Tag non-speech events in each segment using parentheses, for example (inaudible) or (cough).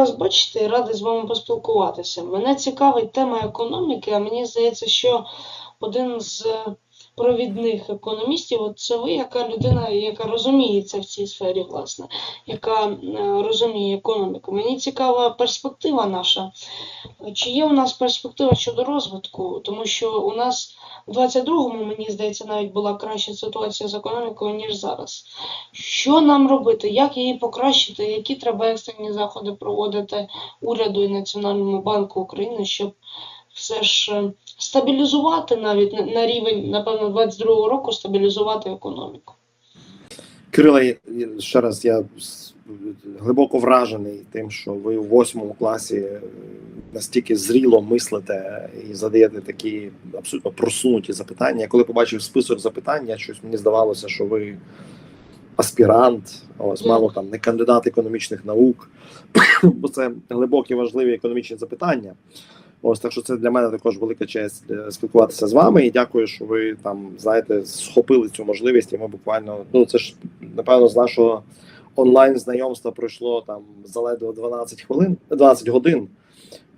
вас бачити і радий з вами поспілкуватися. Мене цікавить тема економіки, а мені здається, що один з провідних економістів, от це ви, яка людина, яка розуміється в цій сфері, власне, яка е, розуміє економіку. Мені цікава перспектива наша. Чи є у нас перспектива щодо розвитку? Тому що у нас у 22-му, мені здається, навіть була краща ситуація з економікою, ніж зараз. Що нам робити? Як її покращити? Які треба екстрені заходи проводити уряду і Національному банку України, щоб все ж е, стабілізувати навіть на- на рівень, напевно, 22-го року стабілізувати економіку? Я- ще раз я глибоко вражений тим, що ви у восьмому класі е, настільки зріло мислите і задаєте такі абсолютно просунуті запитання. Я коли побачив список запитань, я щось мені здавалося, що ви аспірант, ось мало там не кандидат економічних наук, (coughs) бо це глибокі важливі економічні запитання. Ось так що це для мене також велика честь е, спілкуватися з вами. І дякую, що ви там знаєте, схопили цю можливість. І ми буквально ну це ж напевно з нашого онлайн знайомства пройшло там заледве 12 хвилин, 12 годин.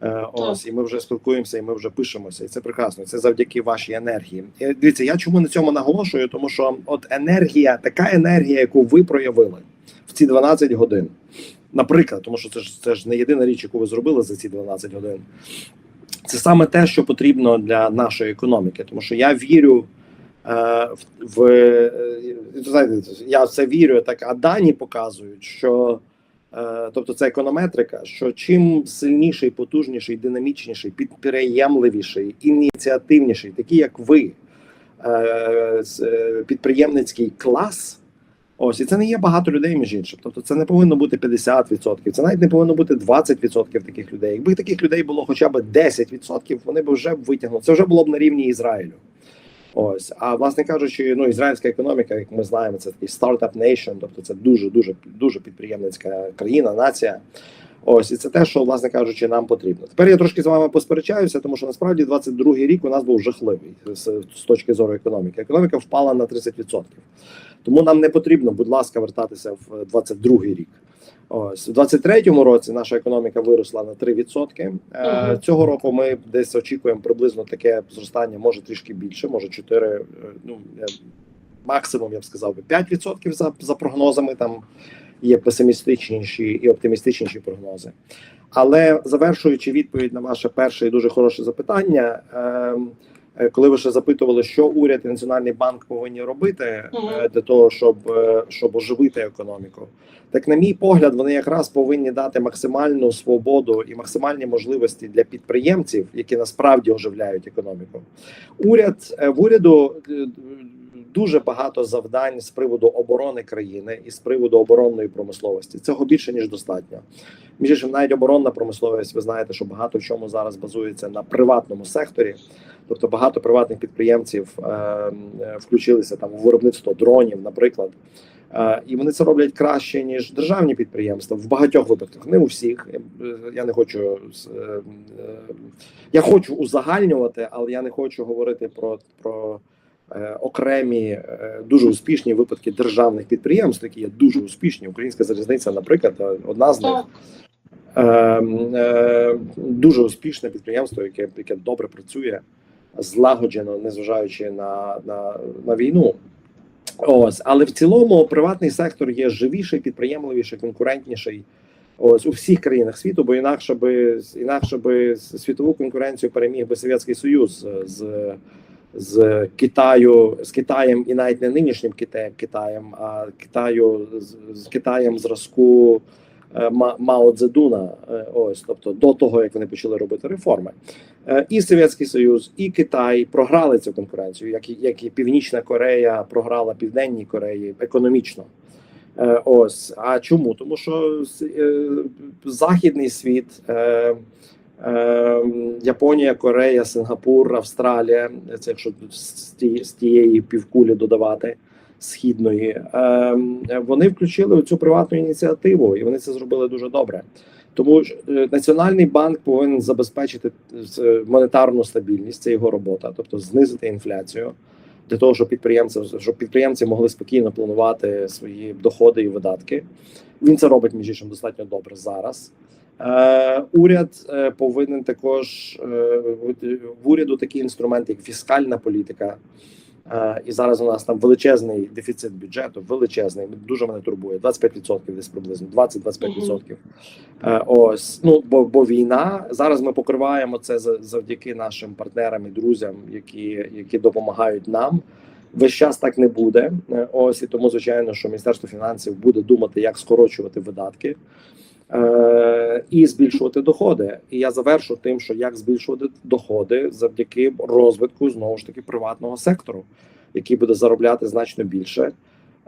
Е, Ось, і ми вже спілкуємося, і ми вже пишемося, і це прекрасно. Це завдяки вашій енергії. І, дивіться, я чому на цьому наголошую? Тому що от енергія, така енергія, яку ви проявили в ці 12 годин. Наприклад, тому що це ж це ж не єдина річ, яку ви зробили за ці 12 годин. Це саме те, що потрібно для нашої економіки, тому що я вірю е, в, е, знаєте, я це вірю, так а дані показують, що е, тобто це економетрика, що чим сильніший, потужніший, динамічніший, підприємливіший, ініціативніший, такий як ви, е, підприємницький клас. Ось і це не є багато людей, між іншим. Тобто, це не повинно бути 50%, це навіть не повинно бути 20% таких людей. Якби таких людей було хоча б 10%, вони б вже витягнули. Це вже було б на рівні Ізраїлю. Ось, а власне кажучи, ну ізраїльська економіка, як ми знаємо, це такий стартап nation, тобто це дуже дуже дуже підприємницька країна, нація. Ось і це те, що, власне кажучи, нам потрібно. Тепер я трошки з вами посперечаюся, тому що насправді 22-й рік у нас був жахливий з, з точки зору економіки. Економіка впала на 30%. Тому нам не потрібно, будь ласка, вертатися в 22-й рік. Ось у 23-му році наша економіка виросла на 3%. Е, Цього року ми десь очікуємо приблизно таке зростання, може трішки більше, може 4, е, ну е, максимум я б сказав би 5% за, за прогнозами. Там є песимістичніші і оптимістичніші прогнози. Але завершуючи відповідь на ваше перше і дуже хороше запитання. е, коли ви ще запитували, що уряд і національний банк повинні робити е, для того, щоб, е, щоб оживити економіку, так на мій погляд, вони якраз повинні дати максимальну свободу і максимальні можливості для підприємців, які насправді оживляють економіку. Уряд е, в уряду е, дуже багато завдань з приводу оборони країни і з приводу оборонної промисловості. Цього більше ніж достатньо. Між іншим, навіть оборонна промисловість, ви знаєте, що багато в чому зараз базується на приватному секторі. Тобто багато приватних підприємців е, е, включилися там у виробництво дронів, наприклад. Е, і вони це роблять краще ніж державні підприємства в багатьох випадках, не у всіх. Е, Я не хочу я хочу узагальнювати, але я не хочу говорити про, про окремі е, дуже успішні випадки державних підприємств, які є дуже успішні. Українська залізниця, наприклад, е, одна з них. Так. Е, е, дуже успішне підприємство, яке, яке добре працює, злагоджено, незважаючи на, на, на війну. Ось, але в цілому приватний сектор є живіший, підприємливіший, конкурентніший. Ось у всіх країнах світу, бо інакше би інакше би світову конкуренцію переміг би Совєтський Союз е, з, з Китаю, з Китаєм і навіть не нинішнім Китаєм, а Китаю з, з Китаєм зразку е, Ма- Мао Цзедуна. Е, Ось, тобто до того як вони почали робити реформи. Е, І Совєтський Союз, і Китай програли цю конкуренцію, як і, як і Північна Корея програла Південній Кореї економічно. Е, Ось а чому? Тому що е, західний світ, е, Японія, Корея, Сингапур, Австралія, це якщо з тієї, півкулі додавати східної, е, вони включили цю приватну ініціативу, і вони це зробили дуже добре. Тому ж е, Національний банк повинен забезпечити е, монетарну стабільність, це його робота, тобто знизити інфляцію для того, щоб підприємці щоб підприємці могли спокійно планувати свої доходи і видатки. Він це робить між іншим достатньо добре зараз. Е, уряд е, повинен також е, в уряду такі інструменти, як фіскальна політика. І зараз у нас там величезний дефіцит бюджету, величезний, дуже мене турбує. 25% десь приблизно, 20-25%. Е, ось ну бо, бо війна зараз ми покриваємо це за- завдяки нашим партнерам і друзям, які, які допомагають нам. Весь час так не буде. Ось і тому, звичайно, що Міністерство фінансів буде думати, як скорочувати видатки і збільшувати доходи. І я завершу тим, що як збільшувати доходи завдяки розвитку знову ж таки приватного сектору, який буде заробляти значно більше.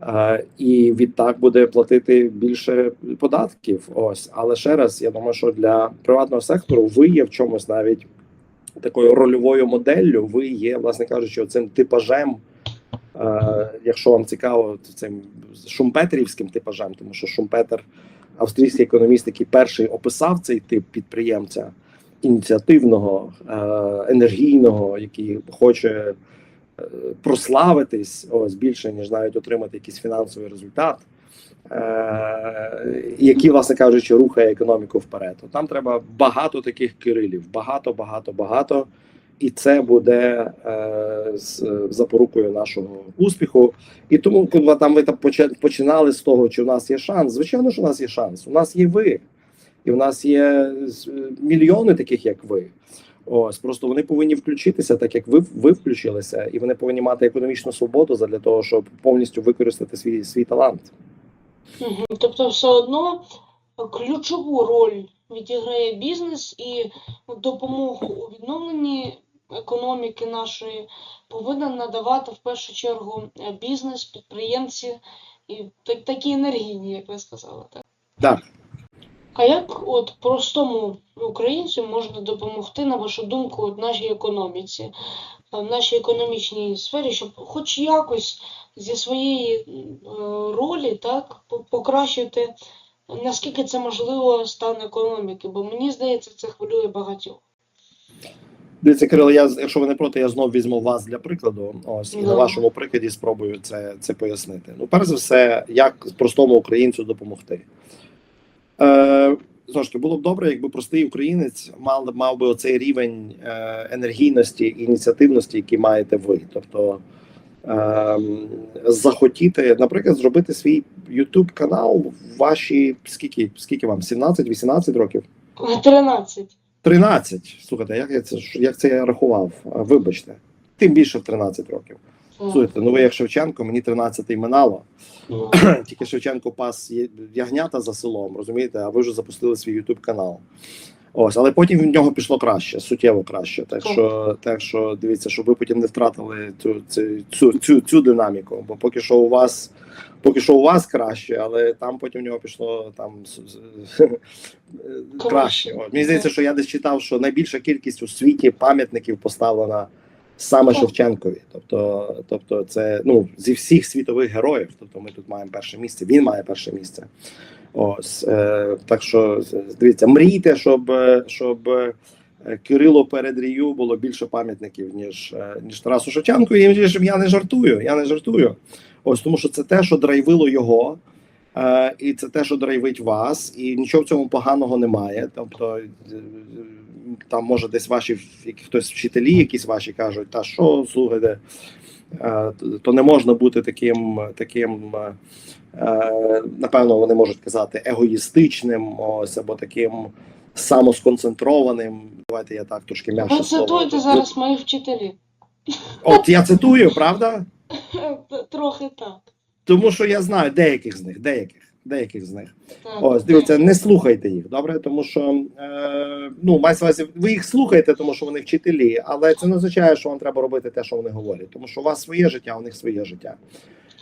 Е, і відтак буде платити більше податків. Ось, але ще раз, я думаю, що для приватного сектору ви є в чомусь навіть такою рольовою моделлю. Ви є, власне кажучи, цим типажем. Е, якщо вам цікаво, цим шумпетерівським типажем, тому що Шумпетер, австрійський економіст, який перший описав цей тип підприємця ініціативного, е, енергійного, який хоче е, прославитись ось більше, ніж навіть отримати якийсь фінансовий результат, е, який, власне кажучи, рухає економіку вперед. Там треба багато таких кирилів, багато, багато, багато. І це буде е, з запорукою нашого успіху. І тому, коли там ви там починали з того, чи в нас є шанс, звичайно, що у нас є шанс. У нас є ви, і в нас є мільйони таких, як ви. Ось просто вони повинні включитися, так як ви, ви включилися, і вони повинні мати економічну свободу для того, щоб повністю використати свій свій талант. Тобто, все одно ключову роль відіграє бізнес і допомогу у відновленні економіки нашої повинен надавати в першу чергу е, бізнес, підприємці і такі енергійні, як ви сказали. Так? Так. А як от простому українцю можна допомогти, на вашу думку, от нашій економіці, е, в нашій економічній сфері, щоб хоч якось зі своєї е, ролі так покращити, наскільки це можливо стан економіки? Бо мені здається, це хвилює багатьох. Дивіться, Кирило, я якщо ви не проти, я знов візьму вас для прикладу. Ось і на вашому прикладі спробую це, це пояснити. Ну, перш за все, як простому українцю допомогти. Е, таки, було б добре, якби простий українець мав, мав би оцей рівень е, енергійності і ініціативності, який маєте ви. Тобто е, захотіти, наприклад, зробити свій YouTube канал ваші скільки, скільки вам? 17-18 років? 13. 13. Слухайте, як я це як це я рахував? Вибачте, тим більше в 13 років. Слухайте, ну ви як Шевченко, мені 13 минало. Ну, Тільки Шевченко пас ягнята за селом, розумієте? А ви вже запустили свій Ютуб канал. Ось, але потім в нього пішло краще, суттєво краще. Так що, так що дивіться, щоб ви потім не втратили цю, цю, цю, цю, динаміку. Бо поки що у вас, поки що у вас краще, але там потім в нього пішло там (laughs) краще. От. Мені здається, що я десь читав, що найбільша кількість у світі пам'ятників поставлена саме Шевченкові. Тобто, тобто, це ну зі всіх світових героїв. Тобто, ми тут маємо перше місце. Він має перше місце. Ось е, так що дивіться, мрійте, щоб, е, щоб е, Кирило перед Рію було більше пам'ятників, ніж, е, ніж Тарасу Шевченку. І я не жартую. Я не жартую. Ось тому, що це те, що драйвило його. Е, і це те, що драйвить вас, і нічого в цьому поганого немає. Тобто там може десь ваші хтось вчителі, якісь ваші кажуть, та що слухайте, е, то не можна бути таким, таким напевно, вони можуть казати егоїстичним, ось або таким самосконцентрованим. Давайте я так трошки м'якше Ви слово. цитуєте зараз моїх вчителів. От я цитую, правда? (laughs) Трохи так. Тому що я знаю деяких з них, деяких, деяких з них. так. Ось дивіться, не слухайте їх, добре, тому що е, ну увазі, ви їх слухаєте, тому що вони вчителі, але це не означає, що вам треба робити те, що вони говорять, тому що у вас своє життя, у них своє життя.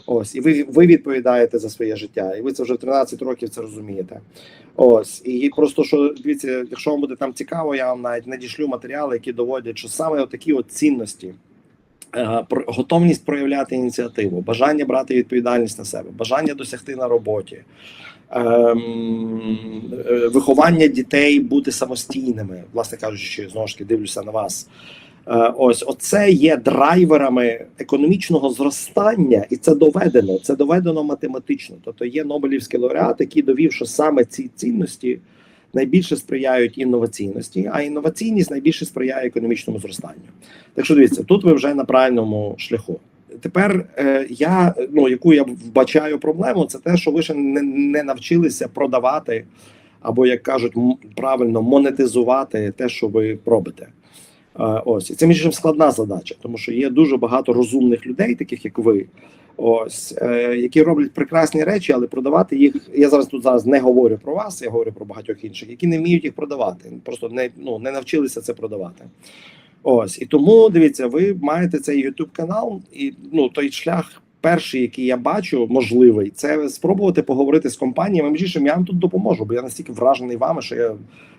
Ось, і ви, ви відповідаєте за своє життя, і ви це вже в 13 років це розумієте. Ось, і просто що дивіться, якщо вам буде там цікаво, я вам навіть надішлю матеріали, які доводять, що саме такі от цінності. е, Готовність проявляти ініціативу, бажання брати відповідальність на себе, бажання досягти на роботі, ем, е, виховання дітей бути самостійними, власне кажучи, знову ж таки дивлюся на вас. Е, Ось оце є драйверами економічного зростання, і це доведено. Це доведено математично. Тобто є Нобелівський лауреат, який довів, що саме ці цінності найбільше сприяють інноваційності, а інноваційність найбільше сприяє економічному зростанню. Так що дивіться, тут ви вже на правильному шляху. Тепер е, я ну яку я вбачаю проблему, це те, що ви ще не, не навчилися продавати, або як кажуть, правильно монетизувати те, що ви робите. Ось і це між іншим складна задача, тому що є дуже багато розумних людей, таких як ви, ось е, які роблять прекрасні речі, але продавати їх. Я зараз тут зараз не говорю про вас, я говорю про багатьох інших, які не вміють їх продавати. Просто не ну не навчилися це продавати. Ось і тому дивіться, ви маєте цей YouTube канал, і ну той шлях. Перший, який я бачу, можливий, це спробувати поговорити з компаніями. Між іншим, я вам тут допоможу, бо я настільки вражений вами, що я,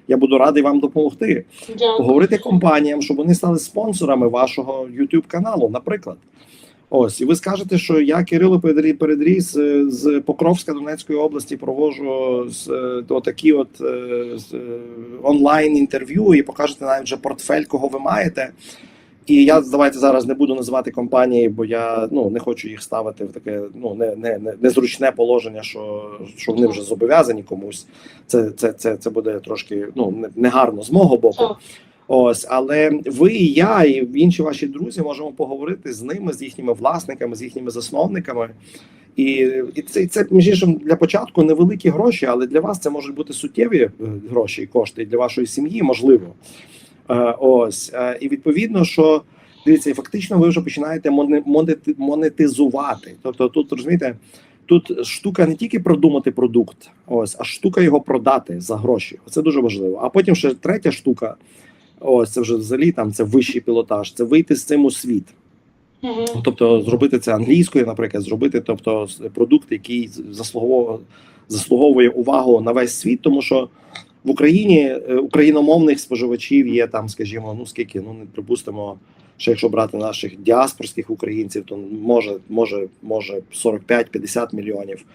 я буду радий вам допомогти Дякую. поговорити компаніям, щоб вони стали спонсорами вашого YouTube каналу, наприклад. Ось, і ви скажете, що я Кирило Передрі- Передріс з Покровська Донецької області провожу з е, такі от е, е, онлайн інтерв'ю і покажете навіть вже портфель, кого ви маєте. І я давайте зараз не буду називати компанії, бо я ну не хочу їх ставити в таке ну не, не, не незручне положення, що, що вони вже зобов'язані комусь. Це, це, це, це буде трошки ну не- негарно з мого боку. Ось, але ви і я, і інші ваші друзі можемо поговорити з ними, з їхніми власниками, з їхніми засновниками. І, і це, і це між іншим для початку невеликі гроші, але для вас це можуть бути суттєві е, гроші і кошти і для вашої сім'ї, можливо. Е, ось е, і відповідно, що дивіться, фактично ви вже починаєте моне- монетизувати. Тобто, тут розумієте, тут штука не тільки продумати продукт, ось, а штука його продати за гроші. Це дуже важливо. А потім ще третя штука. Ось це вже взагалі там це вищий пілотаж. Це вийти з цим у світ. Мгм. Тобто зробити це англійською, наприклад, зробити, тобто продукт, який заслуговує, заслуговує увагу на весь світ, тому що в Україні е, україномовних споживачів є там, скажімо, ну скільки, ну не припустимо, що якщо брати наших діаспорських українців, то може, може, може 45-50 мільйонів.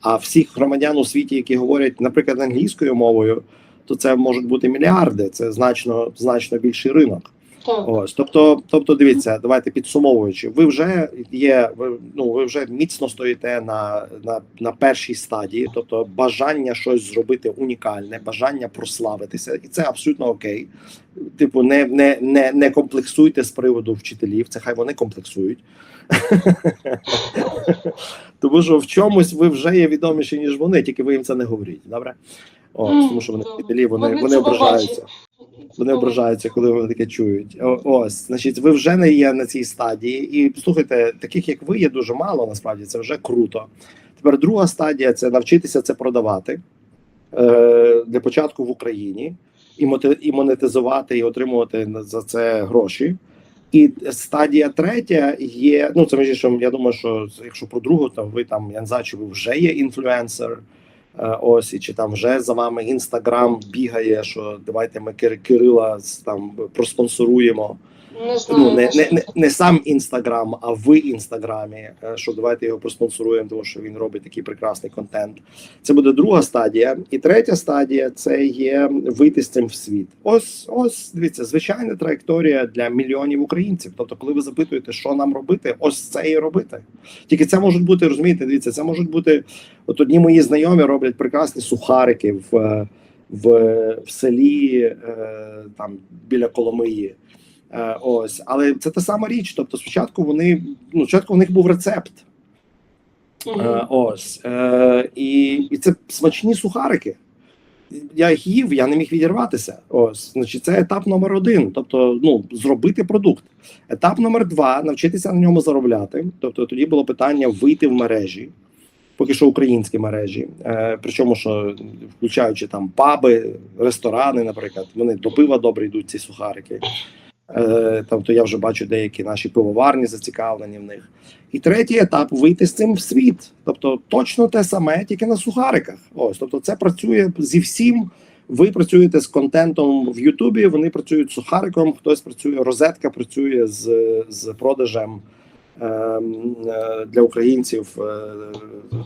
А всіх громадян у світі, які говорять, наприклад, англійською мовою, то це можуть бути мільярди. Це значно значно більший ринок. Так. Ось, тобто, тобто, дивіться, давайте підсумовуючи, ви вже є, ви, ну ви вже міцно стоїте на, на, на першій стадії, тобто бажання щось зробити унікальне, бажання прославитися, і це абсолютно окей. Типу, не, не, не, не комплексуйте з приводу вчителів, це хай вони комплексують. (laughs) Тому що в чомусь ви вже є відоміші, ніж вони, тільки ви їм це не говоріть. Добре? Ось, тому що вони вчителі, вони, Вони ображаються. Вони ображаються, коли вони таке чують. Ось, значить, ви вже не є на цій стадії. І слухайте, таких як ви є дуже мало. Насправді це вже круто. Тепер друга стадія це навчитися це продавати е, для початку в Україні і моти- і монетизувати, і отримувати за це гроші. І стадія третя є. Ну це між іншим, я думаю, що якщо про другу, то ви там я не знаю, чи ви вже є інфлюенсер. Е, Ось і чи там вже за вами інстаграм бігає, що давайте ми Кир- Кирила там проспонсоруємо. Не знаю. Ну не, не, не, не сам інстаграм, а в інстаграмі. е, Що давайте його проспонсоруємо, тому що він робить такий прекрасний контент. Це буде друга стадія, і третя стадія це є вийти з цим в світ. Ось, ось дивіться, звичайна траєкторія для мільйонів українців. Тобто, коли ви запитуєте, що нам робити, ось це і робити. Тільки це можуть бути, розумієте, дивіться, це можуть бути. От одні мої знайомі роблять прекрасні сухарики в, е, в, в селі е, там біля Коломиї. Е, Ось, але це та сама річ. Тобто, спочатку вони ну, спочатку в них був рецепт. Е, ось е, і, і це смачні сухарики. Я їх їв, я не міг відірватися. Ось, значить, це етап номер один. Тобто, ну зробити продукт. Етап номер два навчитися на ньому заробляти. Тобто, тоді було питання вийти в мережі, поки що українські мережі. Е, причому, що включаючи там паби, ресторани, наприклад, вони до пива добре йдуть ці сухарики. Е, тобто я вже бачу деякі наші пивоварні зацікавлені в них. І третій етап вийти з цим в світ. Тобто точно те саме, тільки на сухариках. Ось, тобто, це працює зі всім. Ви працюєте з контентом в Ютубі, вони працюють з сухариком, хтось працює, розетка працює з, з продажем ем, е, для українців е,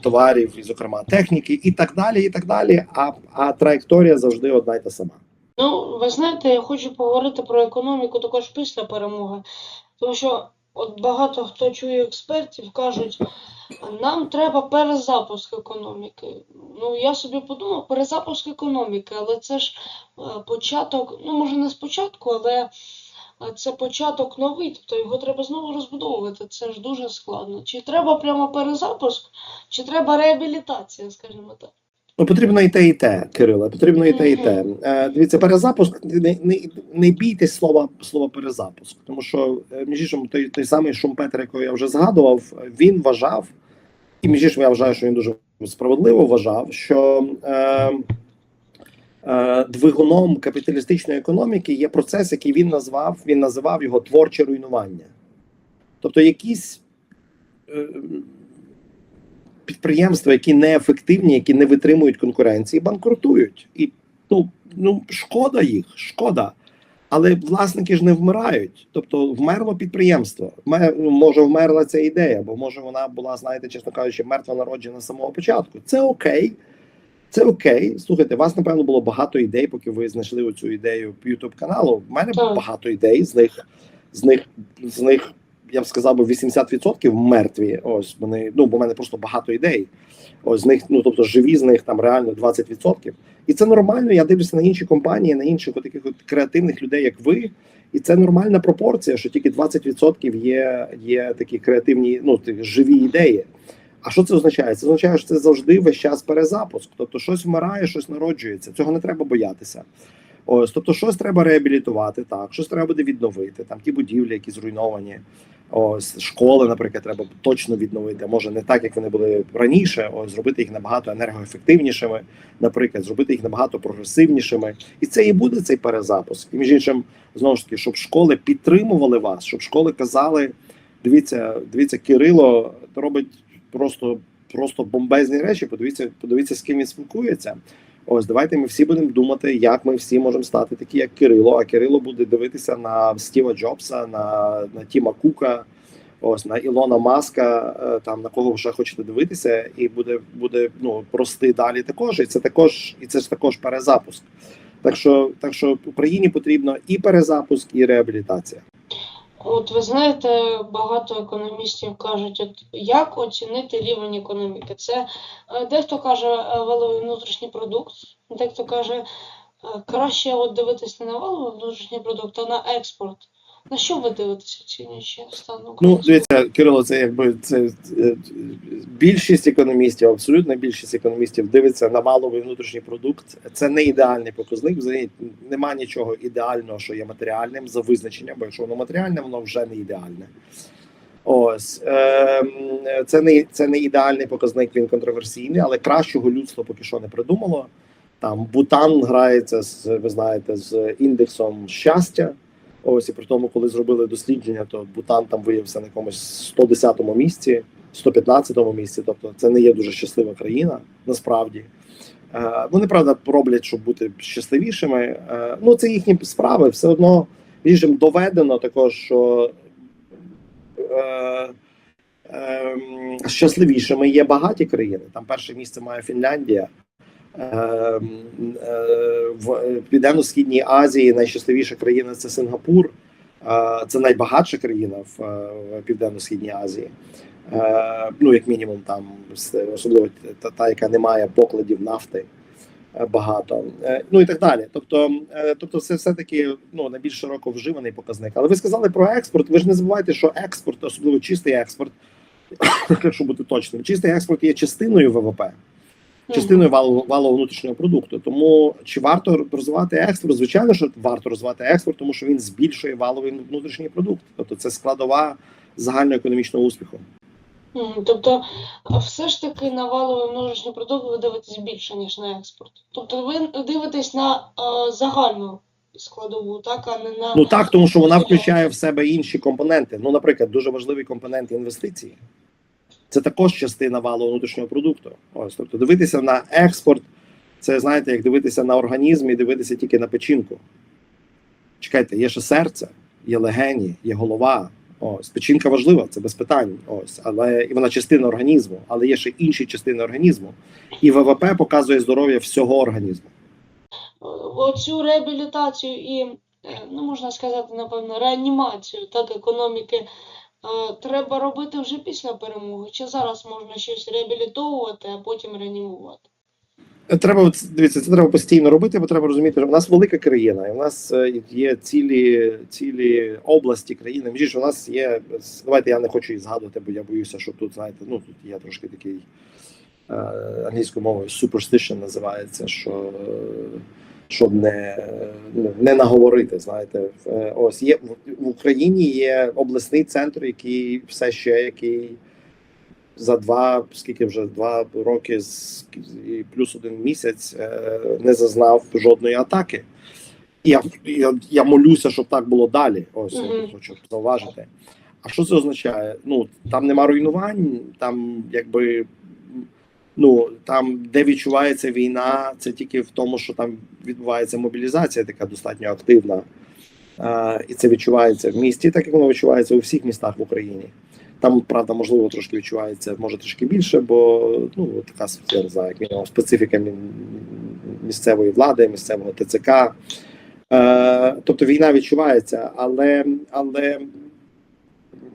товарів, і, зокрема, техніки, і так далі. І так далі. А, а траєкторія завжди одна й та сама. Ну, ви знаєте, я хочу поговорити про економіку також після перемоги, тому що от багато хто чує експертів, кажуть, нам треба перезапуск економіки. Ну, я собі подумав, перезапуск економіки, але це ж е, початок, ну може не спочатку, але е, це початок новий, тобто його треба знову розбудовувати. Це ж дуже складно. Чи треба прямо перезапуск, чи треба реабілітація, скажімо так. Ну, потрібно і те, і те, Кириле, потрібно і те, і те. Е, дивіться, перезапуск, не, не, не бійтесь слова, слова перезапуск, тому що, е, між іншим, той, той самий Шумпетер, якого я вже згадував, він вважав, і між іншим, я вважаю, що він дуже справедливо вважав, що е, е, двигуном капіталістичної економіки є процес, який він назвав, він називав його творче руйнування. Тобто якісь. Е, підприємства, які неефективні, які не витримують конкуренції, банкрутують. І ну, ну шкода їх, шкода. Але власники ж не вмирають. Тобто вмерло підприємство. Може, вмерла ця ідея, бо може вона була, знаєте, чесно кажучи, мертва народжена з самого початку. Це окей. Це окей. Слухайте, у вас, напевно, було багато ідей, поки ви знайшли оцю ідею Ютуб каналу. У мене Так. багато ідей, з них, з них, з них я б сказав, би 80% мертві. Ось вони, ну, бо в мене просто багато ідей. Ось з них, ну тобто живі з них там реально 20%. І це нормально. Я дивлюся на інші компанії, на інших таких от креативних людей, як ви. І це нормальна пропорція, що тільки 20% є, є такі креативні, ну живі ідеї. А що це означає? Це означає, що це завжди весь час перезапуск. Тобто щось вмирає, щось народжується. Цього не треба боятися. Ось, тобто, щось треба реабілітувати, так, щось треба буде відновити. Там ті будівлі, які зруйновані. Ось школи, наприклад, треба точно відновити. Може не так, як вони були раніше. Ось зробити їх набагато енергоефективнішими, наприклад, зробити їх набагато прогресивнішими. І це і буде цей перезапуск. І між іншим, знову ж таки, щоб школи підтримували вас, щоб школи казали: дивіться, дивіться, Кирило робить просто, просто бомбезні речі. Подивіться, подивіться, з ким він спілкується. Ось давайте ми всі будемо думати, як ми всі можемо стати такі, як Кирило. А Кирило буде дивитися на Стіва Джобса, на, на Тіма Кука, ось на Ілона Маска, е, там на кого вже хочете дивитися, і буде буде ну прости далі також. І це також, і це ж також перезапуск. Так що, так що Україні потрібно і перезапуск, і реабілітація. От ви знаєте, багато економістів кажуть, от як оцінити рівень економіки. Це е, дехто каже е, валовий внутрішній продукт, дехто каже, е, краще от дивитися не на валовий внутрішній продукт, а на експорт. На що ви дивитеся оцінюючи стан Ну, дивіться, Кирило, це якби це е, більшість економістів, абсолютна більшість економістів дивиться на валовий внутрішній продукт. Це не ідеальний показник. Взагалі немає нічого ідеального, що є матеріальним за визначенням, бо якщо воно матеріальне, воно вже не ідеальне. Ось ем, це не це не ідеальний показник. Він контроверсійний, але кращого людство поки що не придумало. Там Бутан грається з ви знаєте з індексом щастя. Ось і при тому, коли зробили дослідження, то Бутан там виявився на якомусь 110-му місці, 115-му місці. Тобто це не є дуже щаслива країна, насправді. Е, вони правда роблять, щоб бути щасливішими. Е, ну це їхні справи. Все одно між доведено також, що е, е, щасливішими є багаті країни. Там перше місце має Фінляндія. Е, е, В Південно-Східній Азії найщасливіша країна це Сингапур. Е, Це найбагатша країна в Південно-Східній Азії. Е, Ну, як мінімум, там особливо та, яка не має покладів нафти багато. Ну і так далі. Тобто, тобто, це все-таки ну, найбільш широко вживаний показник. Але ви сказали про експорт. Ви ж не забувайте, що експорт, особливо чистий експорт, (coughs) якщо бути точним, чистий експорт є частиною ВВП частиною валового валового внутрішнього продукту. Тому чи варто розвивати експорт? Звичайно, що варто розвивати експорт, тому що він збільшує валовий внутрішній продукт. Тобто це складова загальноекономічного успіху. Тобто, все ж таки на валовий внутрішній продукт ви дивитесь більше, ніж на експорт. Тобто ви дивитесь на е, загальну складову, так, а не на Ну так, тому що вона включає в себе інші компоненти. Ну, наприклад, дуже важливий компонент інвестицій. Це також частина валового внутрішнього продукту. Ось, тобто, дивитися на експорт, це знаєте, як дивитися на організм і дивитися тільки на печінку. Чекайте, є ще серце, є легені, є голова. Ось печінка важлива, це без питань. Ось, але і вона частина організму, але є ще інші частини організму. І ВВП показує здоров'я всього організму. оцю реабілітацію і, е, ну можна сказати, напевно, реанімацію так, економіки треба робити вже після перемоги? Чи зараз можна щось реабілітовувати, а потім реанімувати? Треба дивіться, це треба постійно робити, бо треба розуміти, що в нас велика країна, і в нас е, є цілі, цілі області країни. Між у нас є. Давайте я не хочу її згадувати, бо я боюся, що тут, знаєте, ну тут є трошки такий е, англійською мовою superstition називається, що. Щоб не, ну, не наговорити, знаєте, Е, ось є в- Україні є обласний центр, який все ще який за два, скільки вже два роки і плюс один місяць е, не зазнав жодної атаки. Я, я, я молюся, щоб так було далі. Ось Мгм. тут хочу зауважити. А що це означає? Ну там нема руйнувань, там якби. Ну там, де відчувається війна, це тільки в тому, що там відбувається мобілізація, така достатньо активна. А, і це відчувається в місті, так як воно відчувається у всіх містах в Україні. Там, правда, можливо, трошки відчувається, може трішки більше, бо ну така я не знаю, як мінімум, специфіка місцевої влади, місцевого ТЦК. Е, тобто війна відчувається, але, але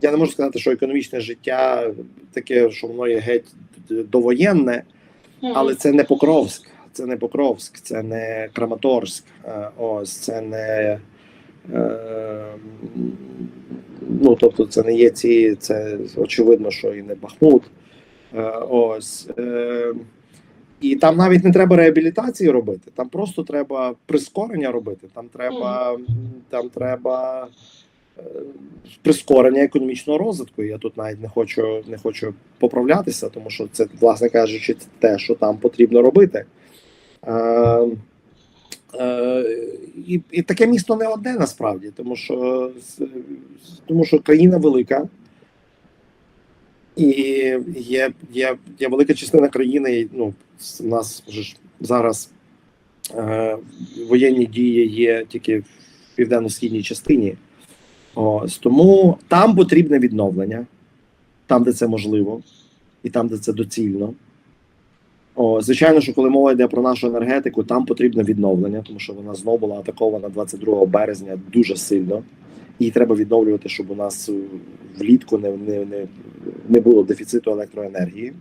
я не можу сказати, що економічне життя таке, що воно є геть довоєнне, але це не Покровськ, це не Покровськ, це не Краматорськ, е, ось це не. Е, ну, тобто, це не є ці, це очевидно, що і не Бахмут. Е, ось. І там навіть не треба реабілітації робити, там просто треба прискорення робити. Там треба, там треба прискорення економічного розвитку. Я тут навіть не хочу, не хочу поправлятися, тому що це, власне кажучи, те, що там потрібно робити. Е, е, і, і таке місто не одне насправді, тому що, тому що країна велика. І є, є, є велика частина країни. Ну, у нас ж зараз е, воєнні дії є тільки в південно-східній частині. Ось тому там потрібне відновлення, там, де це можливо, і там, де це доцільно. О, звичайно, що коли мова йде про нашу енергетику, там потрібне відновлення, тому що вона знову була атакована 22 березня дуже сильно. Її треба відновлювати, щоб у нас е, влітку не, не, не, не було дефіциту електроенергії.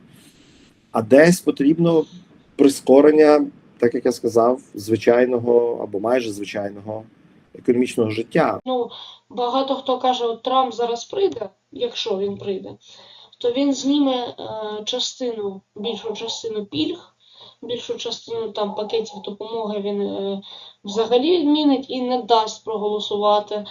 А десь потрібно прискорення, так як я сказав, звичайного або майже звичайного економічного життя. Ну, багато хто каже, от Трамп зараз прийде, якщо він прийде, то він зніме е, частину, більшу частину пільг, більшу частину там пакетів допомоги він е, взагалі відмінить і не дасть проголосувати.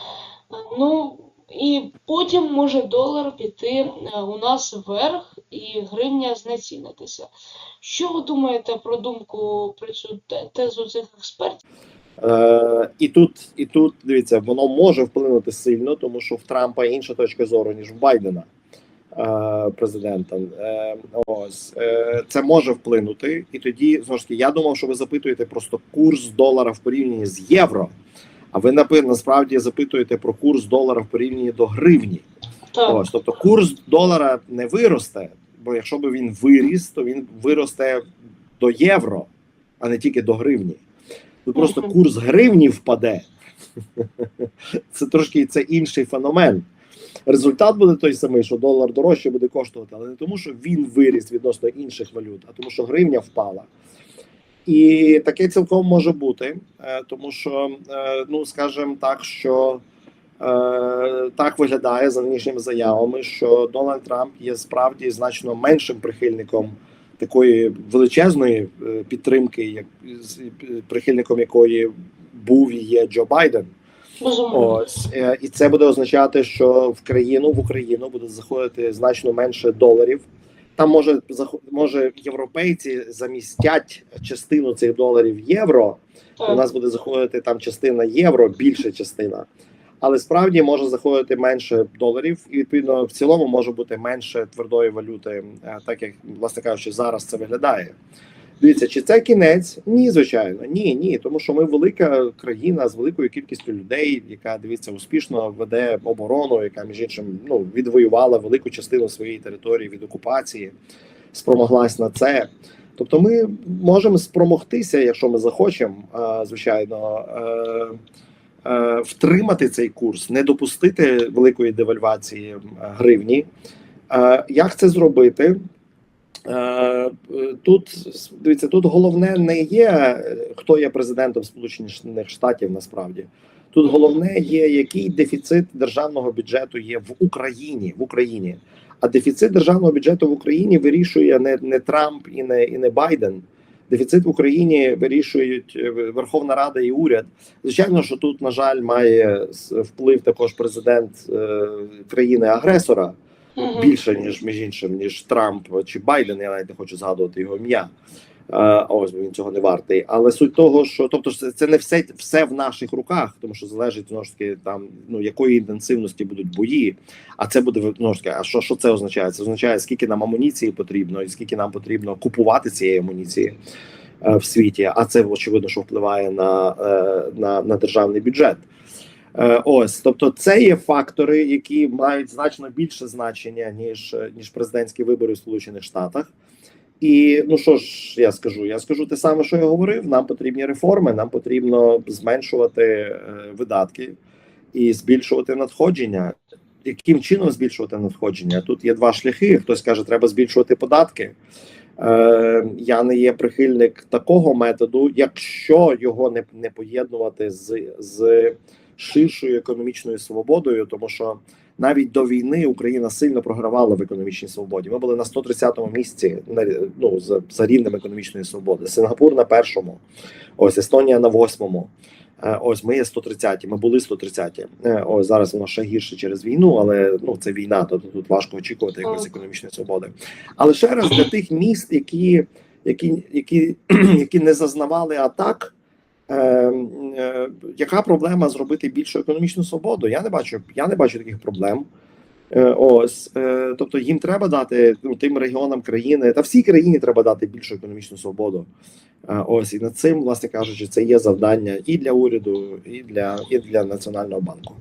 Ну, і потім може долар піти е, у нас вверх і гривня знецінитися. Що ви думаєте про думку про цю тезу цих експертів? Е, і тут, і тут дивіться, воно може вплинути сильно, тому що в Трампа інша точка зору, ніж в Байдена, е, президента. Е, ось е, це може вплинути. І тоді знову ж таки, я думав, що ви запитуєте просто курс долара в порівнянні з євро. А ви насправді запитуєте про курс долара в порівнянні до гривні. Так. Ось, тобто курс долара не виросте, бо якщо б він виріс, то він виросте до євро, а не тільки до гривні. Тут просто курс гривні впаде. Це трошки це інший феномен. Результат буде той самий, що долар дорожче буде коштувати, але не тому, що він виріс відносно інших валют, а тому, що гривня впала. І таке цілком може бути, е, тому що, е, ну скажімо так, що е, так виглядає за нинішніми заявами, що Дональд Трамп є справді значно меншим прихильником такої величезної е, підтримки, як з- прихильником якої був і є Джо Байден. Ось е, і це буде означати, що в країну в Україну буде заходити значно менше доларів. Там може може європейці замістять частину цих доларів євро. У нас буде заходити там частина євро, більша частина. Але справді може заходити менше доларів, і відповідно в цілому може бути менше твердої валюти, е, так як власне кажучи, зараз це виглядає. Дивіться, чи це кінець? Ні, звичайно, ні, ні. Тому що ми велика країна з великою кількістю людей, яка дивіться успішно веде оборону, яка між іншим ну відвоювала велику частину своєї території від окупації, спромоглась на це. Тобто, ми можемо спромогтися, якщо ми захочемо, е, звичайно. Е, втримати цей курс, не допустити великої девальвації гривні. Е, Як це зробити? Е, Тут дивіться, тут головне не є хто є президентом Сполучених Штатів насправді. Тут головне є, який дефіцит державного бюджету є в Україні в Україні. А дефіцит державного бюджету в Україні вирішує не, не Трамп і не і не Байден. Дефіцит в Україні вирішують е, Верховна Рада і уряд. Звичайно, що тут, на жаль, має вплив також президент е, країни-агресора більше ніж між іншим, ніж Трамп чи Байден. Я навіть не хочу згадувати його ім'я. Е, Ось він цього не вартий. Але суть того, що тобто, це, не все, все в наших руках, тому що залежить знову ж таки там ну якої інтенсивності будуть бої. А це буде знову ж таки, А що, що це означає? Це означає, скільки нам амуніції потрібно, і скільки нам потрібно купувати цієї амуніції е, в світі. А це очевидно, що впливає на, е, на, на державний бюджет. Ось, тобто, це є фактори, які мають значно більше значення ніж, ніж президентські вибори в Сполучених Штатах. І ну що ж я скажу? Я скажу те саме, що я говорив. Нам потрібні реформи, нам потрібно зменшувати е, видатки і збільшувати надходження. Яким чином збільшувати надходження? Тут є два шляхи. Хтось каже, треба збільшувати податки. Е, я не є прихильник такого методу, якщо його не, не поєднувати з, з ширшою економічною свободою, тому що навіть до війни Україна сильно програвала в економічній свободі. Ми були на 130-му місці на ну за, за рівнем економічної свободи. Сингапур на першому, ось Естонія на восьмому. Е, Ось ми є 130-ті, Ми були 130-ті. Е, Ось зараз воно ще гірше через війну, але ну це війна, то тут важко очікувати якоїсь економічної свободи. Але ще раз для тих міст, які, які, які, (clears throat) які не зазнавали атак. Е, е, яка проблема зробити більшу економічну свободу? Я не бачу. Я не бачу таких проблем. Е, ось, е, тобто їм треба дати ну, тим регіонам країни та всій країні треба дати більшу економічну свободу. Е, ось і над цим, власне кажучи, це є завдання і для уряду, і для, і для національного банку.